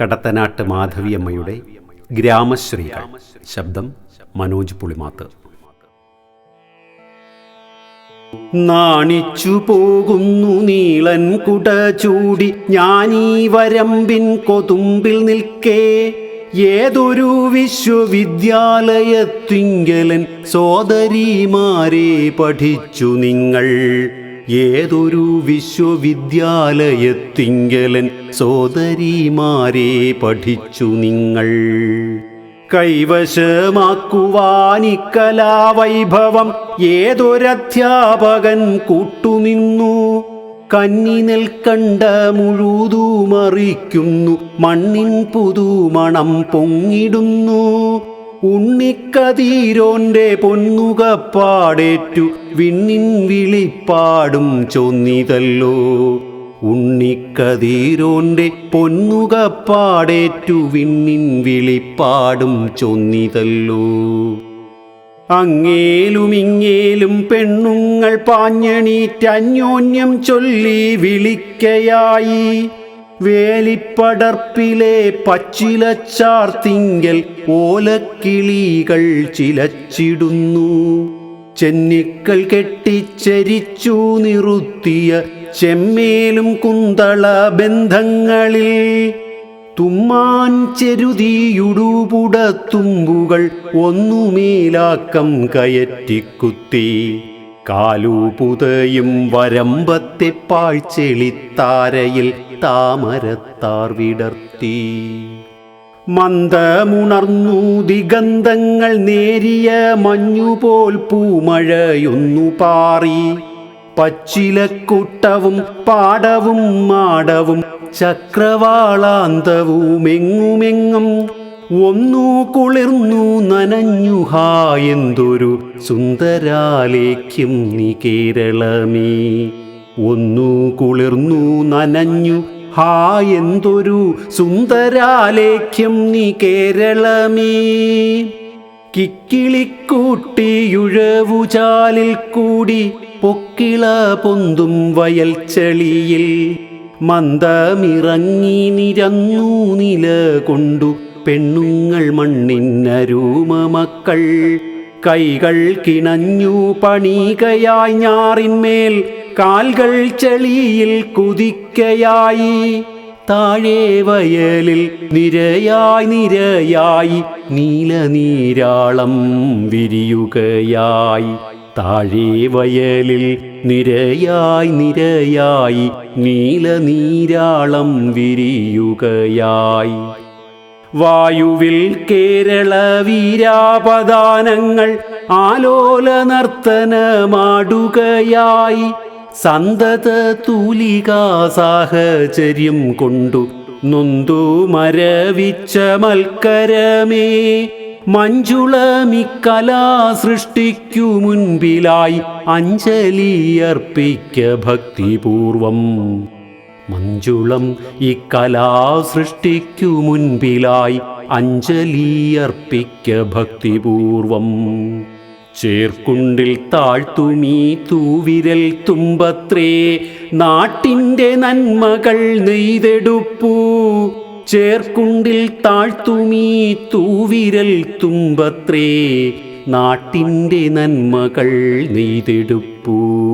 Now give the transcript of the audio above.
കടത്തനാട്ട് മാധവിയമ്മയുടെ ഗ്രാമശ്രീകൾ. ശബ്ദം മനോജ് പുളിമാത്ത്. നാണിച്ചു പോകുന്നു നീളൻ കുട ചൂടി ഞാനീ വരമ്പിൻ കൊതുമ്പിൽ നിൽക്കേ. ഏതൊരു വിശ്വവിദ്യാലയത്തിങ്കലൻ സോദരിമാരെ പഠിച്ചു നിങ്ങൾ. ഏതൊരു വിശ്വവിദ്യാലയത്തിങ്കലൻ സോദരിമാരെ പഠിച്ചു നിങ്ങൾ. കൈവശമാക്കുവാനിക്കലാവൈഭവം ഏതൊരധ്യാപകൻ കൂട്ടുനിന്നു. കന്നി നിൽക്കണ്ട മുഴുതുമറിക്കുന്നു മണ്ണിൻ പുതുമണം പൊങ്ങിടുന്നു. ഉണ്ണിക്കതീരോന്റെ പൊന്നുകപ്പാടേറ്റു വിണ്ണിൻ വിളിപ്പാടും ചൊന്നിതല്ലോ. ഉണ്ണിക്കതീരോന്റെ പൊന്നുകപ്പാടേറ്റു വിണ്ണിൻ വിളിപ്പാടും ചൊന്നിതല്ലോ. അങ്ങേലും ഇങ്ങേലും പെണ്ണുങ്ങൾ പാഞ്ഞണീറ്റന്യോന്യം ചൊല്ലി വിളിക്കയായി. വേലിപ്പടർപ്പിലെ പച്ചിലച്ചാർത്തിങ്കൽ ഓലക്കിളികൾ ചിലച്ചിടുന്നു. ചെന്നിക്കൽ കെട്ടിച്ചരിച്ചു നിറുത്തിയ ചെമ്മേലും കുന്തള ബന്ധങ്ങളിൽ തുമ്മാൻ ചെരുതിയുടുപുടത്തുമ്പുകൾ ഒന്നുമേലാക്കം കയറ്റിക്കുത്തി. കാലൂപുതയും വരമ്പത്തെ പാഴ്ചെളിത്താരയിൽ താമരത്താർ വിടർത്തി. മന്ദമുണർന്നു ദിഗന്ധങ്ങൾ നേരിയ മഞ്ഞുപോൽ പൂമഴയൊന്നു പാറി. പച്ചിലക്കൂട്ടവും പാടവും മാടവും ചക്രവാളാന്തവുമെങ്ങുമെങ്ങും ഒന്നു കുളിർന്നു നനഞ്ഞുഹാ എന്തൊരു സുന്ദരാലേക്കും നീ കേരളമേ. ഒന്നു കുളിർന്നു നനഞ്ഞു. ഹാ എന്തൊരു സുന്ദരാലേഖ്യം നീ കേരളമേ. കിക്കിളിക്കൂട്ടിയുഴവുചാലിൽ കൂടി പൊക്കിള പൊന്തും വയൽ ചെളിയിൽ മന്ദമിറങ്ങി നിരന്നു നില കൊണ്ടു പെണ്ണുങ്ങൾ മണ്ണിന്നരൂമ മക്കൾ. കൈകൾ കിണഞ്ഞു പണികയായി ഞാറിന്മേൽ കാൽകൾ ചെളിയിൽ കുതിക്കയായി. താഴെ വയലിൽ നിരയായി നിരയായി നീലനീരാളം വിരിയുകയായി. താഴെ വയലിൽ നിരയായി നിരയായി നീലനീരാളം വിരിയുകയായി. വായുവിൽ കേരള വീരാപദാനങ്ങൾ ആലോല നർത്തനമാടുകയായി സന്തത തൂലികാസാഹചര്യം കൊണ്ടു നൊന്തു മരവിച്ച മൽക്കരമേ. മഞ്ജുളമിക്കലാ സൃഷ്ടിക്കു മുൻപിലായി അഞ്ജലി അർപ്പിക്ക ഭക്തിപൂർവം. മഞ്ജുളം ഇക്കലാ കലാ സൃഷ്ടിക്കു മുൻപിലായി അഞ്ജലി അർപ്പിക്ക ഭക്തിപൂർവം. ചേർക്കുണ്ടിൽ താഴ്ത്തുമീ തൂവിരൽ തുമ്പത്രേ നാട്ടിന്റെ നന്മകൾ നെയ്തെടുപ്പൂ. ചേർക്കുണ്ടിൽ താഴ്ത്തുമീ തൂവിരൽ തുമ്പത്രേ നാട്ടിന്റെ നന്മകൾ നെയ്തെടുപ്പൂ.